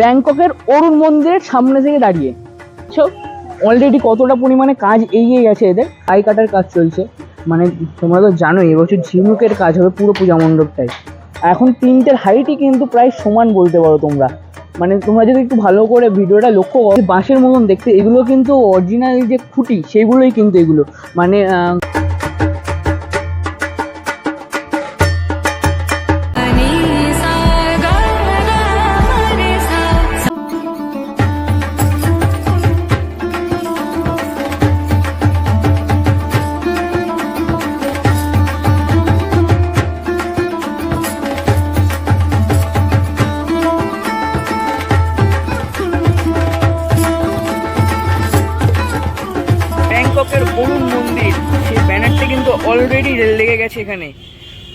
ব্যাংককের অরুণ মন্দিরের সামনে থেকে দাঁড়িয়ে। সো অলরেডি কতটা পরিমাণে কাজ এগিয়ে গেছে এদের? আই কাটার কাজ চলছে। মানে তোমরা তো জানোই, এবছর ঝিনুকের কাজ হবে পুরো পূজা মণ্ডপটাই। এখন তিনটের হাইটই কিন্তু প্রায় সমান বলতে পারো তোমরা। মানে তোমরা যদি একটু ভালো করে ভিডিওটা লক্ষ্য করো, বাঁশের মতন দেখতে, এগুলো কিন্তু অরিজিনাল যে খুঁটি, সেইগুলোই কিন্তু এগুলো। মানে এখানে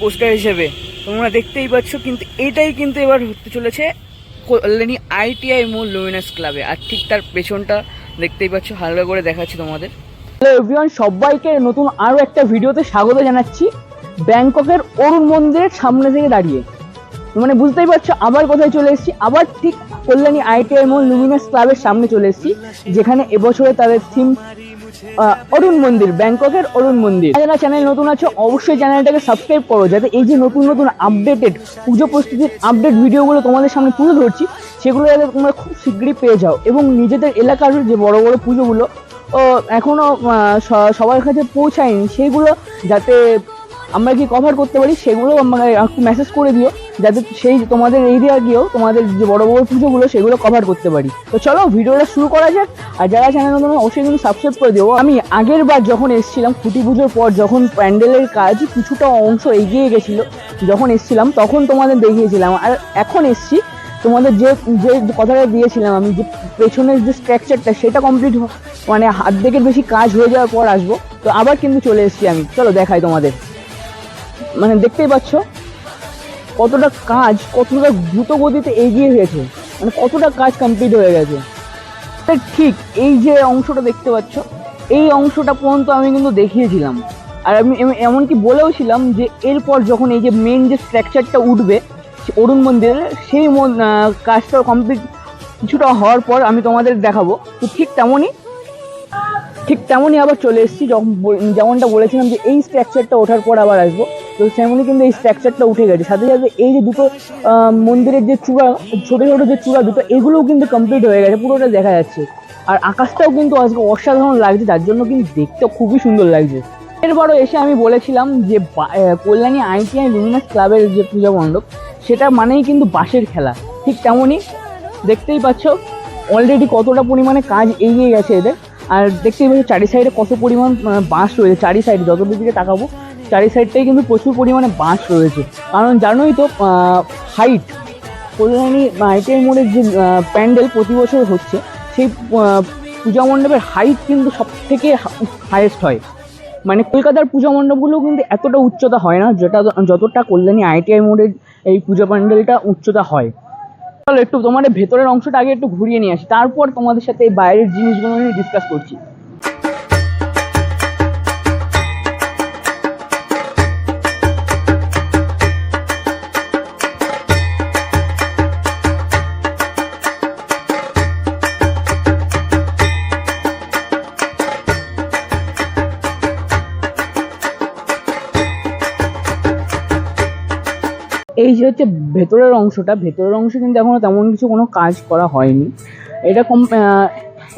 পোস্টার হিসেবে। তোমরা দেখতেই পাচ্ছ কিন্তু এটাই কিন্তু এবার হতে চলেছে কল্যাণী আইটিআই মূল লুমিনাস ক্লাবে আর ঠিক তার পেছনটা দেখতেই পাচ্ছ, হালকা করে দেখাচ্ছি তোমাদের। হ্যালো এভরিওয়ান সবাইকে নতুন আরও একটা ভিডিওতে স্বাগত জানাচ্ছি ব্যাংককের অরুণ মন্দিরের সামনে থেকে দাঁড়িয়ে। মানে বুঝতেই পারছ, আবার কোথায় চলে এসেছি, আবার ঠিক কল্যাণী আইটিআই মল লুমিনাস ক্লাবের সামনে চলে এসেছি যেখানে এবছরে তাদের থিম অরুণ মন্দির ব্যাংককের অরুণ মন্দির। যারা চ্যানেল নতুন আছে অবশ্যই চ্যানেলটাকে সাবস্ক্রাইব করো যাতে এই যে নতুন নতুন আপডেটেড পুজো প্রস্তুতির আপডেট ভিডিওগুলো তোমাদের সামনে তুলে ধরছি সেগুলো যাতে তোমরা খুব শীঘ্রই পেয়ে যাও। এবং নিজেদের এলাকার যে বড় বড় পুজোগুলো ও এখনও আহ, স- সবার কাছে পৌঁছায়নি সেগুলো যাতে আমরা কি কভার করতে পারি সেগুলো আমাকে একটু মেসেজ করে দিও, যাতে সেই তোমাদের এরিয়া গিয়েও তোমাদের যে বড় বড় পুজোগুলো সেগুলো কভার করতে পারি। তো চলো ভিডিওটা শুরু করা যাক, আর যারা চ্যানেল নতুন অবশ্যই কিন্তু সাবস্ক্রাইব করে দিও। আমি আগের বার যখন এসেছিলাম খুঁটি পুজোর পর, যখন প্যান্ডেলের কাজ কিছুটা অংশ এগিয়ে গেছিল, যখন এসেছিলাম, তখন তোমাদের দেখিয়েছিলাম। আর এখন এসছি, তোমাদের যে যে কথাটা দিয়েছিলাম আমি, যে পেছনের যে স্ট্রাকচারটা সেটা কমপ্লিট মানে হাত দেখের বেশি কাজ হয়ে যাওয়ার পর আসব। তো আবার কিন্তু চলে এসেছি আমি। চলো দেখাই তোমাদের। মানে দেখতেই পাচ্ছ কতটা কাজ, কতটা দ্রুত গতিতে এগিয়ে গেছে মানে কতটা কাজ কমপ্লিট হয়ে গেছে। ঠিক এই যে অংশটা দেখতে পাচ্ছ, এই অংশটা পর্যন্ত আমি কিন্তু দেখিয়েছিলাম। আর আমি এমনকি বলেও ছিলাম যে এরপর যখন এই যে মেন যে স্ট্রাকচারটা উঠবে অরুণ মন্দিরের, সেই কাজটা কমপ্লিট কিছুটা হওয়ার পর আমি তোমাদের দেখাবো। তো ঠিক তেমনই ঠিক তেমনই আবার চলে এসেছি যেমনটা বলেছিলাম যে এই স্ট্রাকচারটা ওঠার পর আবার আসব। তো তেমনই কিন্তু এই স্ট্রাকচারটা উঠে গেছে। সাথে সাথে এই যে দুটো মন্দিরের যে চূড়া, ছোটো ছোটো যে চূড়া দুটো, এগুলোও কিন্তু কমপ্লিট হয়ে গেছে, পুরোটা দেখা যাচ্ছে। আর আকাশটাও কিন্তু আজকে অসাধারণ লাগছে যার জন্য কিন্তু দেখতে খুবই সুন্দর লাগছে। এরপরও এসে আমি বলেছিলাম যে কল্যাণী আইটিআই লুমিনাস ক্লাবের যে পূজা মণ্ডপ, সেটা মানেই কিন্তু বাঁশের খেলা। ঠিক তেমনই দেখতেই পাচ্ছ অলরেডি কতটা পরিমাণে কাজ এগিয়ে গেছে এদের। আর দেখতেই পাচ্ছ, চারি সাইডে কত পরিমাণ বাঁশ রয়েছে, চারি সাইডে যত দিকে তাকাবো চারি সাইডটাই কিন্তু প্রচুর পরিমাণে বাঁশ রয়েছে। কারণ জানোই তো হাইট কল্যাণী আইটিআই মোড়ের যে প্যান্ডেল প্রতি বছর হচ্ছে, সেই পূজা মণ্ডপের হাইট কিন্তু সব থেকে হাইয়েস্ট হয়। মানে কলকাতার পূজা মণ্ডপগুলো কিন্তু এতটা উচ্চতা হয় না, যেটা, যতটা কল্যাণী আইটিআই মোড়ের এই পূজা প্যান্ডেলটা উচ্চতা হয়। চলো একটু তোমাদের ভেতরের অংশটা আগে একটু ঘুরিয়ে নিয়ে আসি, তারপর তোমাদের সাথে এই বাইরের জিনিসগুলো নিয়ে ডিসকাস করছি। এই যে হচ্ছে ভেতরের অংশটা, ভেতরের অংশে কিন্তু এখনও তেমন কিছু কোনো কাজ করা হয়নি। এটা কম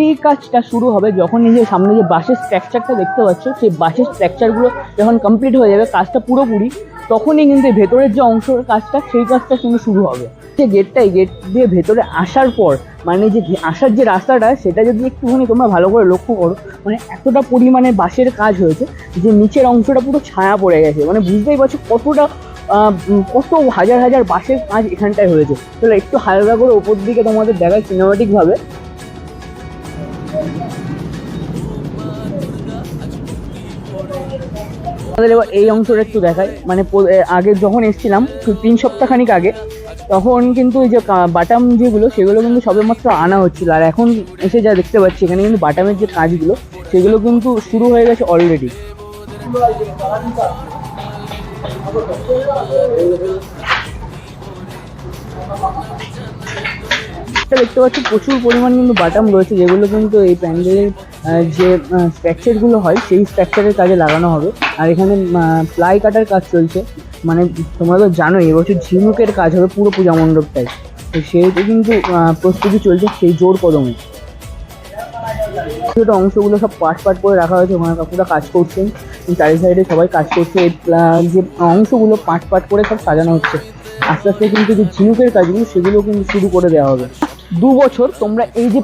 এই কাজটা শুরু হবে যখন এই যে সামনে যে বাসের স্ট্রাকচারটা দেখতে পাচ্ছ, সেই বাসের স্ট্রাকচারগুলো যখন কমপ্লিট হয়ে যাবে, কাজটা পুরোপুরি, তখনই কিন্তু ভেতরের যে অংশের কাজটা, সেই কাজটা কিন্তু শুরু হবে। যে গেটটাই গেট দিয়ে ভেতরে আসার পর মানে যে আসার যে রাস্তাটা, সেটা যদি একটুখানি তোমরা ভালো করে লক্ষ্য করো মানে এতটা পরিমাণে বাঁশের কাজ হয়েছে যে নিচের অংশটা পুরো ছায়া পড়ে গেছে। মানে বুঝতেই পারছ কতটা কত হাজার হাজার বাসের কাজ এখানটায় হয়েছে। তাহলে একটু হালকা করে ওপর দিকে তোমাদের দেখায় সিনেমাটিক ভাবে আমাদের এবার এই অংশটা একটু দেখায় মানে আগে যখন এসেছিলাম তিন সপ্তাহখানিক আগে, তখন কিন্তু এই যে বাটাম যেগুলো, সেগুলো কিন্তু সবেমাত্র আনা হচ্ছিল। আর এখন এসে যা দেখতে পাচ্ছি, এখানে কিন্তু বাটামের যে কাজগুলো, সেগুলো কিন্তু শুরু হয়ে গেছে অলরেডি দেখতে পাচ্ছি প্রচুর পরিমাণ কিন্তু বাটাম রয়েছে, যেগুলো কিন্তু এই প্যান্ডেলের যে স্ট্রাকচারগুলো হয়, সেই স্ট্রাকচারের কাজে লাগানো হবে। আর এখানে প্লাই কাটার কাজ চলছে। মানে তোমরা তো জানোই, এবছর ঝিনুকের কাজ হবে পুরো পূজা মণ্ডপটাই তো সেহেতু কিন্তু প্রস্তুতি চলছে সেই জোর কদমে। ছোট অংশগুলো সব পাট পাট করে রাখা হয়েছে ওখানে কাকুরা কাজ করছেন। চারি সাইডে সবাই কাজ করছে যে অংশগুলো পাট পাট করে সব সাজানো হচ্ছে। আস্তে আস্তে কিন্তু যে ঝিনুকের কাজগুলো, সেগুলো কিন্তু শুরু করে দেওয়া হবে। দু বছর তোমরা এই যে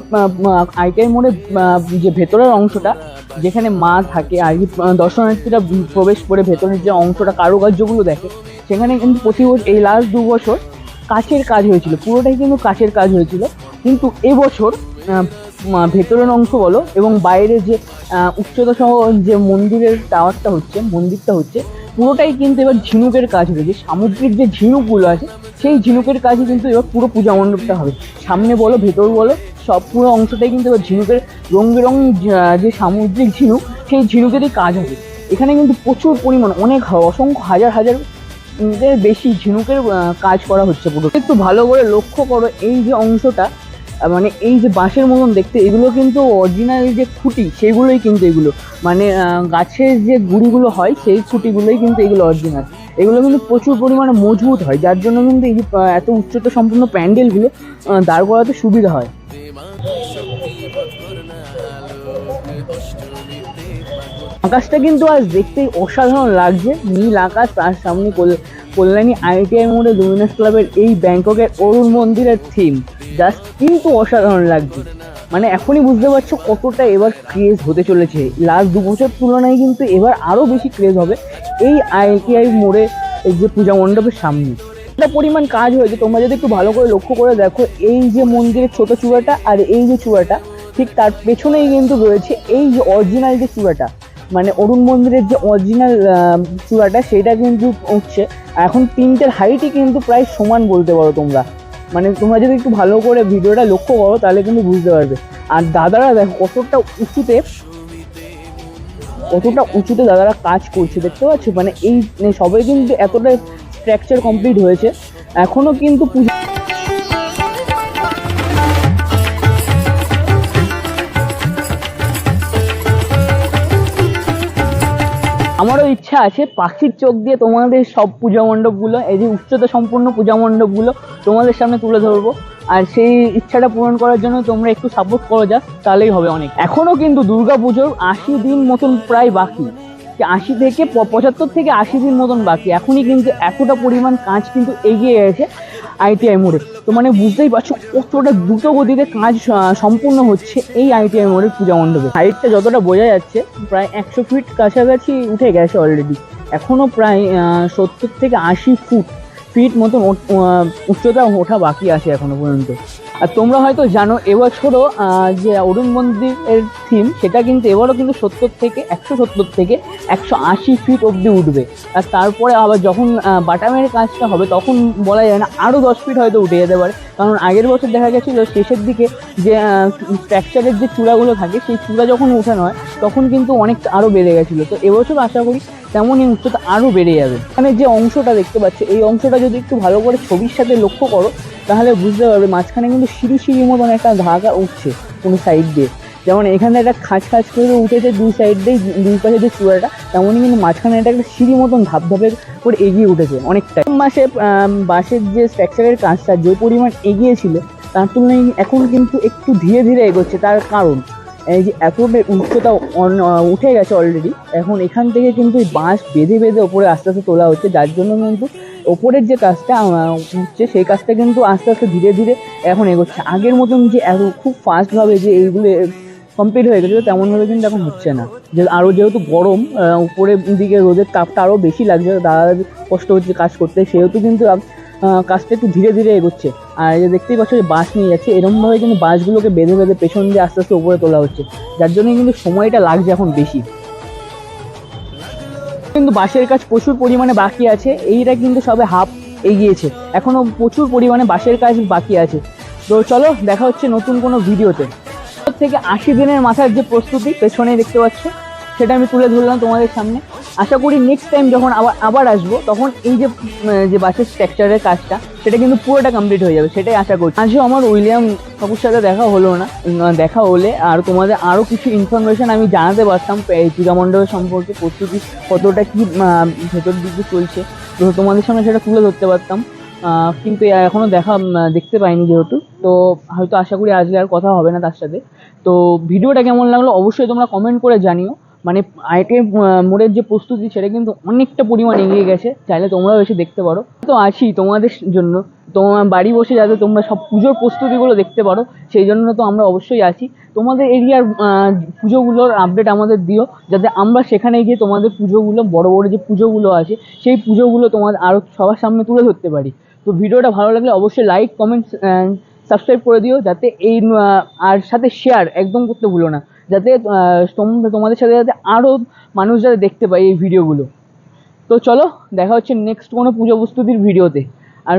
আইটিআই মোড়ে যে ভেতরের অংশটা, যেখানে মা থাকে, আর কি দর্শনার্থীরা প্রবেশ করে ভেতরের যে অংশটা, কারুকার্যগুলো দেখে, সেখানে কিন্তু প্রতি বছর এই লাস্ট দু বছর কাচের কাজ হয়েছিল। পুরোটাই কিন্তু কাচের কাজ হয়েছিল। কিন্তু এবছর ভেতরের অংশ বলো এবং বাইরে যে উচ্চতা সহ যে মন্দিরের টাওয়ারটা হচ্ছে, মন্দিরটা হচ্ছে, পুরোটাই কিন্তু এবার ঝিনুকের কাজ হবে। যে সামুদ্রিক যে ঝিনুকগুলো আছে, সেই ঝিনুকের কাজই কিন্তু এবার পুরো পূজা মণ্ডপটা হবে। সামনে বলো, ভেতর বলো, সব পুরো অংশটাই কিন্তু এবার ঝিনুকের রং বেরং যে সামুদ্রিক ঝিনুক, সেই ঝিনুকেরই কাজ হবে। এখানে কিন্তু প্রচুর পরিমাণ, অনেক অসংখ্য হাজার হাজার বেশি ঝিনুকের কাজ করা হচ্ছে পুরো। একটু ভালো করে লক্ষ্য করো, এই যে অংশটা মানে এই যে বাঁশের মতন দেখতে, এগুলো কিন্তু অরিজিনাল যে খুঁটি, সেগুলোই কিন্তু এগুলো। মানে গাছের যে গুঁড়িগুলো হয়, সেই খুঁটিগুলোই কিন্তু এগুলো অরিজিনাল এগুলো কিন্তু প্রচুর পরিমাণে মজবুত হয়, যার জন্য কিন্তু এই যে এত উচ্চতা সম্পূর্ণ প্যান্ডেলগুলো দাঁড় করাতে সুবিধা হয়। আকাশটা কিন্তু আজ দেখতেই অসাধারণ লাগছে, নীল আকাশ, তার সামনে কল- কল্যাণী আইটিআই মোড়ে লুমিনাস ক্লাবের এই ব্যাংককের অরুণ মন্দিরের থিম জাস্ট কিন্তু অসাধারণ লাগছে। মানে এখনই বুঝতে পারছ কতটা এবার ক্রেজ হতে চলেছে। লাস্ট দু বছর তুলনায় কিন্তু এবার আরও বেশি ক্রেজ হবে এই আইটিআই মোড়ে এই যে পূজা মণ্ডপের সামনে। একটা পরিমাণ কাজ হয়েছে, তোমরা যদি একটু ভালো করে লক্ষ্য করে দেখো, এই যে মন্দিরের ছোট চূড়াটা আর এই যে চূড়াটা, ঠিক তার পেছনেই কিন্তু রয়েছে এই যে অরিজিনাল যে চূড়াটা। মানে অরুণ মন্দিরের যে অরিজিনাল চূড়াটা, সেটা কিন্তু উঠছে এখন তিনটের হাইটই কিন্তু প্রায় সমান বলতে পারো তোমরা। মানে তোমরা যদি একটু ভালো করে ভিডিওটা লক্ষ্য করো, তাহলে কিন্তু বুঝতে পারবে। আর দাদারা দেখো কতটা উঁচুতে কতটা উঁচুতে দাদারা কাজ করছে, দেখতে পাচ্ছ? মানে এই মানে সবাই কিন্তু এতটা স্ট্রাকচার কমপ্লিট হয়েছে। এখনও কিন্তু পুজো আমারও ইচ্ছা আছে, পাখির চোখ দিয়ে তোমাদের সব পূজা মণ্ডপগুলো, এই যে উচ্চতা সম্পূর্ণ পূজা মণ্ডপগুলো তোমাদের সামনে তুলে ধরবো। আর সেই ইচ্ছাটা পূরণ করার জন্য তোমরা একটু সাপোর্ট করো যা, তাহলেই হবে অনেক। এখনও কিন্তু দুর্গা পুজোর আশি দিন মতন প্রায় বাকি। আশি থেকে পঁচাত্তর থেকে আশি দিন মতন বাকি। এখনই কিন্তু এতটা পরিমাণ কাজ কিন্তু এগিয়ে গেছে আইটিআই মোড়ে। তো মানে বুঝতেই পারছ কতটা দ্রুত গতিতে কাজ সম্পূর্ণ হচ্ছে এই আইটিআই মোড়ের পূজা মণ্ডপে। হাইটটা যতটা বোঝা যাচ্ছে, প্রায় একশো ফিট কাছাকাছি উঠে গেছে অলরেডি এখনও প্রায় সত্তর থেকে আশি ফুট ফিট মতন উচ্চতা ওঠা বাকি আছে এখনও পর্যন্ত। আর তোমরা হয়তো জানো এবছরও যে অরুণ মন্দিরের থিম সেটা কিন্তু এবারও কিন্তু সত্তর থেকে, একশো সত্তর থেকে একশো আশি ফিট অবধি উঠবে। আর তারপরে আবার যখন বাটামের কাজটা হবে, তখন বলা যায় না আরও দশ ফিট হয়তো উঠে যেতে পারে। কারণ আগের বছর দেখা গেছিল শেষের দিকে যে স্ট্রাকচারের যে চূড়াগুলো থাকে, সেই চূড়া যখন উঠানো হয়, তখন কিন্তু অনেক আরও বেড়ে গেছিল। তো এবছর আশা করি তেমনই উচ্চতা আরও বেড়ে যাবে। এখানে যে অংশটা দেখতে পাচ্ছ, এই অংশটা যদি একটু ভালো করে ছবির সাথে লক্ষ্য করো, তাহলে বুঝতে পারবে মাঝখানে কিন্তু সিঁড়ি সিঁড়ির মতন একটা ধাগা উঠছে কোনো সাইড দিয়ে। যেমন এখানে একটা খাঁচ খাঁচ করে উঠেছে দুই সাইড দিয়ে, দুই পাশে যে চূড়াটা, তেমনই কিন্তু মাঝখানে এটা একটা সিঁড়ি মতন ধাপ ধাপে করে এগিয়ে উঠেছে অনেকটা। মাসে বাঁশের যে স্ট্রাকচারের কাজটা যে পরিমাণ এগিয়েছিল, তার তুলনায় এখন কিন্তু একটু ধীরে ধীরে এগোচ্ছে, তার কারণ। এই যে এতটা উচ্চতা উঠে গেছে অলরেডি এখন এখান থেকে কিন্তু বাঁশ বেঁধে বেঁধে ওপরে আস্তে আস্তে তোলা হচ্ছে, যার জন্য কিন্তু ওপরের যে কাজটা হচ্ছে সেই কাজটা কিন্তু আস্তে আস্তে ধীরে ধীরে এখন এগোচ্ছে। আগের মতন যে এত খুব ফাস্টভাবে যে এইগুলো কমপ্লিট হয়ে গেছিল, তেমনভাবে কিন্তু এখন হচ্ছে না। যে আরও যেহেতু গরম উপরের দিকে রোদের তাপটা আরও বেশি লাগছে দাদা কষ্ট হচ্ছে কাজ করতে, সেহেতু কিন্তু কাজটা একটু ধীরে ধীরে এগোচ্ছে। আর এই যে দেখতেই পাচ্ছ যে বাস নিয়ে যাচ্ছে এরকমভাবে কিন্তু বাসগুলোকে বেঁধে বেঁধে পেছন দিয়ে আস্তে আস্তে উপরে তোলা হচ্ছে। যার জন্য কিন্তু সময়টা লাগছে এখন বেশি। কিন্তু বাসের কাজ প্রচুর পরিমাণে বাকি আছে, এইটা কিন্তু সবে হাফ এগিয়েছে। এখনও প্রচুর পরিমাণে বাসের কাজ বাকি আছে। তো চলো, দেখা হচ্ছে নতুন কোনো ভিডিওতে। থেকে আশি দিনের মাথার যে প্রস্তুতি পেছনে দেখতে পাচ্ছ, সেটা আমি তুলে ধরলাম তোমাদের সামনে। আশা করি নেক্সট টাইম যখন আবার আবার আসব, তখন এই যে যে বাসের স্ট্রাকচারের কাজটা, সেটা কিন্তু পুরোটা কমপ্লিট হয়ে যাবে, সেটাই আশা করছি। আজও আমার উইলিয়াম বাবুর সাথে দেখা হলো না দেখা হলে, আর তোমাদের আরও কিছু ইনফরমেশন আমি জানাতে পারতাম পূজা মণ্ডপের সম্পর্কে, প্রস্তুতি কতটা কী ভেতর দিকে চলছে, তো তোমাদের সামনে সেটা তুলে ধরতে পারতাম। কিন্তু এখনও দেখা দেখতে পাইনি যেহেতু, তো হয়তো আশা করি আজকে আর কথা হবে না তার সাথে। তো ভিডিওটা কেমন লাগল, অবশ্যই তোমরা কমেন্ট করে জানিও। মানে আইটিএম মোড়ের যে প্রস্তুতি, সেটা কিন্তু অনেকটা পরিমাণ এগিয়ে গেছে। চাইলে তোমরাও এসে দেখতে পারো। তো আছি তোমাদের জন্য। তোমার বাড়ি বসে যাতে তোমরা সব পুজোর প্রস্তুতিগুলো দেখতে পারো, সেই জন্য তো আমরা অবশ্যই আছি। তোমাদের এরিয়ার পুজোগুলোর আপডেট আমাদের দিও, যাতে আমরা সেখানে গিয়ে তোমাদের পুজোগুলো, বড় বড় যে পুজোগুলো আছে, সেই পুজোগুলো তোমাদের আরও সবার সামনে তুলে ধরতে পারি। তো ভিডিওটা ভালো লাগলে অবশ্যই লাইক কমেন্ট সাবস্ক্রাইব করে দিও, যাতে এই আর সাথে শেয়ার একদম করতে ভুলো না। যাতে তোমাদের সাথে যাতে আরও মানুষ যাতে দেখতে পায় এই ভিডিওগুলো তো চলো, দেখা হচ্ছে নেক্সট কোনো পুজো প্রস্তুতির ভিডিওতে আর